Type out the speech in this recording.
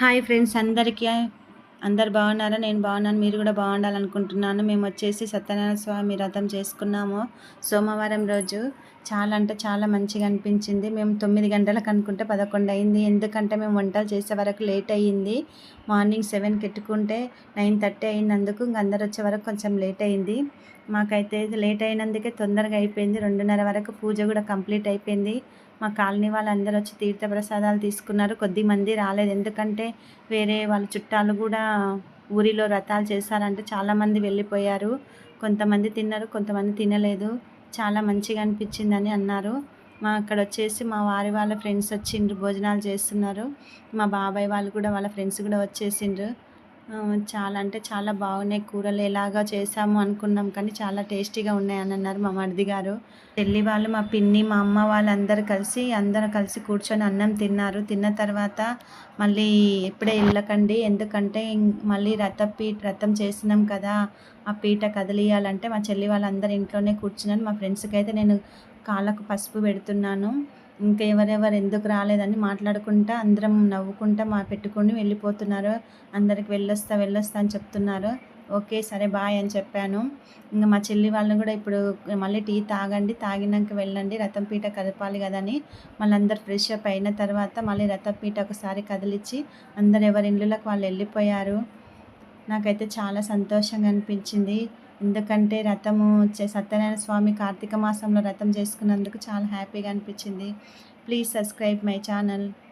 Hi friends అందరికీ. అందరు బాగున్నారా? నేను బాగున్నాను. మీరు కూడా బాగుండాలనుకుంటున్నాను. మేము వచ్చేసి సత్యనారాయణ స్వామి వ్రతం చేసుకున్నాము. సోమవారం రోజు చాలా అంటే చాలా మంచిగా అనిపించింది. మేము తొమ్మిది గంటలకు అనుకుంటే పదకొండు అయింది. ఎందుకంటే మేము వంటలు చేసే వరకు లేట్ అయ్యింది. మార్నింగ్ సెవెన్కి ఎట్టుకుంటే నైన్ థర్టీ అయినందుకు ఇంక అందరు వచ్చే వరకు కొంచెం లేట్ అయింది. మాకైతే లేట్ అయినందుకే తొందరగా అయిపోయింది. రెండున్నర వరకు పూజ కూడా కంప్లీట్ అయిపోయింది. మా కాలనీ వాళ్ళందరూ వచ్చి తీర్థప్రసాదాలు తీసుకున్నారు. కొద్ది మంది రాలేదు. ఎందుకంటే వేరే వాళ్ళ చుట్టాలు కూడా ఊరిలో రథాలు చేశారంటే చాలామంది వెళ్ళిపోయారు. కొంతమంది తిన్నారు కొంతమంది తినలేదు. చాలా మంచిగా అనిపించిందని అన్నారు. మా అక్కడ వచ్చేసి మా వారి వాళ్ళ ఫ్రెండ్స్ వచ్చిండ్రు భోజనాలు చేస్తున్నారు. మా బాబాయ్ వాళ్ళు కూడా వాళ్ళ ఫ్రెండ్స్ కూడా వచ్చేసిండ్రు. చాలా అంటే చాలా బాగున్నాయి. కూరలు ఎలాగా చేసాము అనుకున్నాం కానీ చాలా టేస్టీగా ఉన్నాయి అని అన్నారు మా మరిది గారు. చెల్లి వాళ్ళు మా పిన్ని మా అమ్మ వాళ్ళందరూ కలిసి అందరూ కలిసి కూర్చొని అన్నం తిన్నారు. తిన్న తర్వాత మళ్ళీ ఎప్పుడే వెళ్ళకండి. ఎందుకంటే మళ్ళీ రథ పీట రథం చేసినాం కదా ఆ పీట కదిలియాలంటే మా చెల్లి వాళ్ళందరూ ఇంట్లోనే కూర్చున్నాను మా ఫ్రెండ్స్కి అయితే నేను కాళ్ళకు పసుపు పెడుతున్నాను. ఇంకా ఎవరెవరు ఎందుకు రాలేదని మాట్లాడుకుంటా అందరం నవ్వుకుంటా మా పెట్టుకొని వెళ్ళిపోతున్నారు. అందరికి వెళ్ళొస్తా వెళ్ళొస్తా అని చెప్తున్నారు. ఓకే సరే బాయ్ అని చెప్పాను. ఇంకా మా చెల్లి వాళ్ళని కూడా ఇప్పుడు మళ్ళీ టీ తాగండి తాగినాక వెళ్ళండి రథంపీట కదపాలి కదని మళ్ళీ అందరు ఫ్రెష్ అప్ అయిన తర్వాత మళ్ళీ రథంపీట ఒకసారి కదిలిచ్చి అందరు ఎవరి ఇళ్ళకి వాళ్ళు వెళ్ళిపోయారు. నాకైతే చాలా సంతోషంగా అనిపించింది. ఎందుకంటే రథము సత్యనారాయణ స్వామి కార్తీక మాసంలో రథం చేసుకున్నందుకు చాలా హ్యాపీగా అనిపించింది. Please subscribe my channel